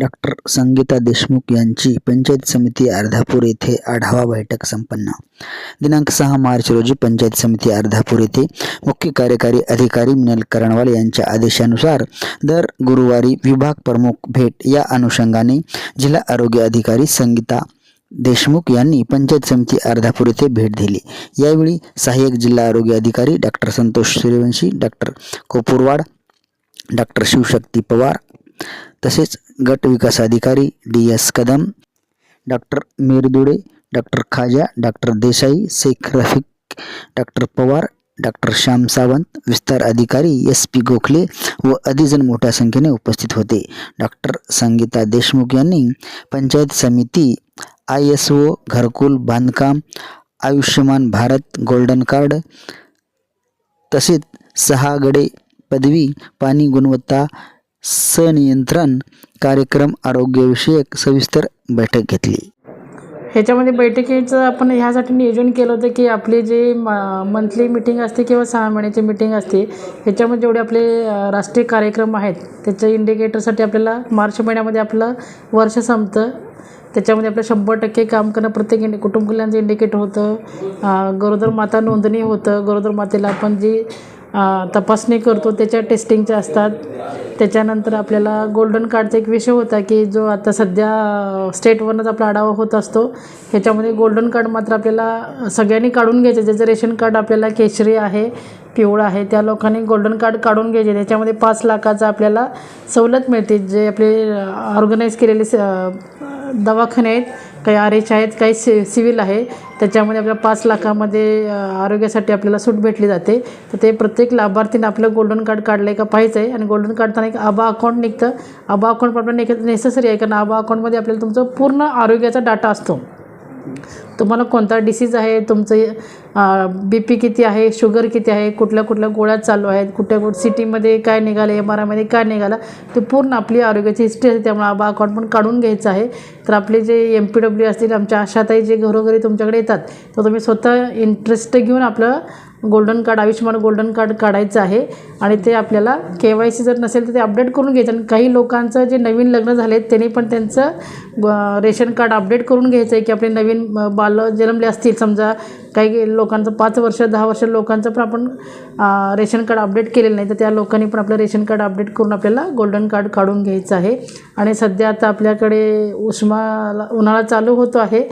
Doctor Sangeeta Deshmukh यांची पंचायत समिती अर्धापूर येथे आढावा बैठक संपन्न. दिनांक सहा मार्च रोजी पंचायत समिती अर्धापूर येथे मुख्य कार्यकारी अधिकारी मिनल करणवाल यांच्या आदेशानुसार दर गुरुवारी विभाग प्रमुख भेट या अनुषंगाने जिल्हा आरोग्य अधिकारी संगीता देशमुख यांनी पंचायत समिती अर्धापूर येथे भेट दिली. यावेळी सहाय्यक जिल्हा आरोग्य अधिकारी doctor Santosh Suryavanshi doctor Kopurwad doctor Shivshakti Pawar तसेच गट विकास अधिकारी D S Kadam doctor Mirdude doctor Khaja doctor Desai Shaikh Rafiq doctor Pawar doctor Shyam Sawant विस्तार अधिकारी एस पी गोखले व अधिजण मोठ्या संख्येने उपस्थित होते. डॉक्टर संगीता देशमुख यांनी पंचायत समिती आय एस ओ घरकुल बांधकाम आयुष्यमान भारत गोल्डन कार्ड तसेच सहा गडे पदवी पाणी गुणवत्ता सनियंत्रण कार्यक्रम आरोग्यविषयक सविस्तर बैठक घेतली. ह्याच्यामध्ये बैठकीचं आपण ह्यासाठी नियोजन केलं होतं की आपली जी मंथली मिटिंग असते किंवा सहा महिन्याची मिटिंग असते ह्याच्यामध्ये जेवढे आपले राष्ट्रीय कार्यक्रम आहेत त्याच्या इंडिकेटरसाठी आपल्याला मार्च महिन्यामध्ये आपलं वर्ष संपतं. त्याच्यामध्ये आपलं शंभर टक्के काम करणं प्रत्येक इंडि कुटुंब कल्याणचं इंडिकेटर होतं. गरोदर माता नोंदणी होतं. गरोदर मातेला आपण जी तपासणी करतो त्याच्या टेस्टिंगच्या असतात. त्याच्यानंतर आपल्याला गोल्डन कार्डचा एक विषय होता की जो आता सध्या स्टेटवरनंच आपला आढावा होत असतो ह्याच्यामध्ये गोल्डन कार्ड मात्र आपल्याला सगळ्यांनी काढून घ्यायचं. ज्याचं रेशन कार्ड आपल्याला केशरी आहे पिवळं आहे त्या लोकांनी गोल्डन कार्ड काढून घ्यायचे. त्याच्यामध्ये पाच लाखाचा आपल्याला सवलत मिळते. जे आपले ऑर्गनाईज केलेले स दवाखाने आहेत काही आर एच आहेत काही सि सिव्हिल आहे. त्याच्यामध्ये आपल्या पाच लाखामध्ये आरोग्यासाठी आपल्याला सूट भेटली जाते. तर ते प्रत्येक लाभार्थीने आपलं गोल्डन कार्ड काढलं आहे का पाहिजे आहे. आणि गोल्डन काढताना एक आबा अकाउंट निघतं. आबा अकाउंट पण आपल्याला निघत नेसेसरी आहे कारण आबा अकाउंटमध्ये आपल्याला तुमचं पूर्ण आरोग्याचा डाटा असतो. तुम्हाला कोणता डिसीज आहे? तुमचं बी पी किती आहे? शुगर किती आहे? कुठल्या कुठल्या गोळ्या चालू आहेत? कुठल्या कुठ सिटीमध्ये काय निघालं? एम आर आयमध्ये काय निघालं? ते पूर्ण आपली आरोग्याची हिस्ट्री असते त्यामुळे आबा अकाउंट पण काढून घ्यायचं आहे. तर आपले जे एम पी डब्ल्यू असतील आमच्या आशाताई जे घरोघरी तुमच्याकडे येतात तर तुम्ही स्वतः इंटरेस्ट घेऊन आपलं golden card Ayushman golden card काढायचं आहे. आणि ते आपल्याला के वाय सी जर नसेल तर ते अपडेट करून घ्यायचं. आणि काही लोकांचं जे नवीन लग्न झाले आहेत त्यांनी पण त्यांचं रेशन कार्ड अपडेट करून घ्यायचं आहे की आपले नवीन बाल बालं जन्मले असतील समजा काही लोकांचं पाच वर्ष दहा वर्ष लोकांचं पण आपण रेशन कार्ड अपडेट केलेलं नाही तर त्या लोकांनी पण आपलं रेशन कार्ड अपडेट करून आपल्याला गोल्डन कार्ड काढून घ्यायचं आहे. आणि सध्या आता आपल्याकडे उष्मा उन्हाळा चालू होतो आहे.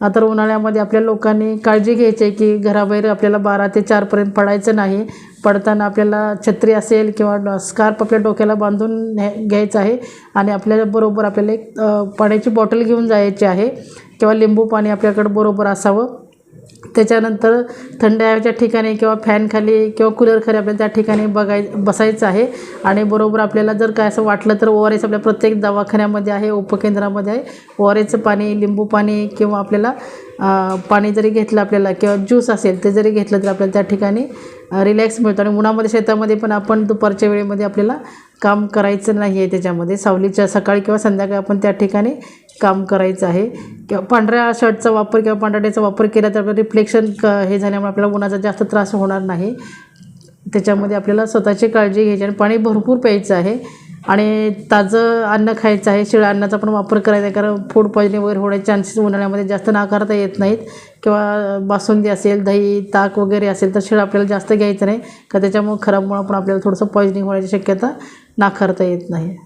तर उन्हाळ्यामध्ये आपल्या लोकांनी काळजी घ्यायची आहे की घराबाहेर आपल्याला बारा ते चारपर्यंत पडायचं नाही. पडताना आपल्याला छत्री असेल किंवा स्कार्फ आपल्या डोक्याला बांधून घ्यायचं आहे. आणि आपल्याबरोबर आपल्याला एक पाण्याची बॉटल घेऊन जायची आहे. किंवा लिंबू पाणी आपल्याकडं बरोबर असावं. त्याच्यानंतर थंड हवेच्या ठिकाणी किंवा फॅनखाली किंवा कूलरखाली आपल्याला त्या ठिकाणी बघाय बसायचं आहे. आणि बरोबर आपल्याला जर काय असं वाटलं तर ओ आर एस आपल्या प्रत्येक दवाखान्यामध्ये आहे उपकेंद्रामध्ये आहे. ओ आर एसचं पाणी लिंबू पाणी किंवा आपल्याला पाणी जरी घेतलं आपल्याला किंवा ज्यूस असेल ते जरी घेतलं तर आपल्याला त्या ठिकाणी रिलॅक्स मिळतो. आणि उन्हामध्ये शेतामध्ये पण आपण दुपारच्या वेळेमध्ये आपल्याला काम करायचं नाही आहे त्याच्यामध्ये. सावलीच्या सकाळी किंवा संध्याकाळी आपण त्या ठिकाणी काम करायचं आहे. किंवा पांढऱ्या शर्टचा वापर किंवा पांढऱ्याचा वापर केला तर रिफ्लेक्शन क हे झाल्यामुळे आपल्याला उन्हाचा जास्त त्रास होणार नाही. त्याच्यामध्ये आपल्याला स्वतःची काळजी घ्यायची आणि पाणी भरपूर प्यायचं आहे. आणि ताजं अन्न खायचं आहे. शिळ्या अन्नाचा पण वापर करायचा आहे कारण फूड पॉयझनिंग वगैरे होण्याचे चान्सेस उन्हाळ्यामध्ये जास्त नाकारता येत नाहीत. किंवा बासुंदी असेल दही ताक वगैरे असेल तर शिळं आपल्याला जास्त घ्यायचं नाही. का त्याच्यामुळे खराबमुळं पण आपल्याला थोडंसं पॉयझनिंग होण्याची शक्यता नाकारता येत नाही.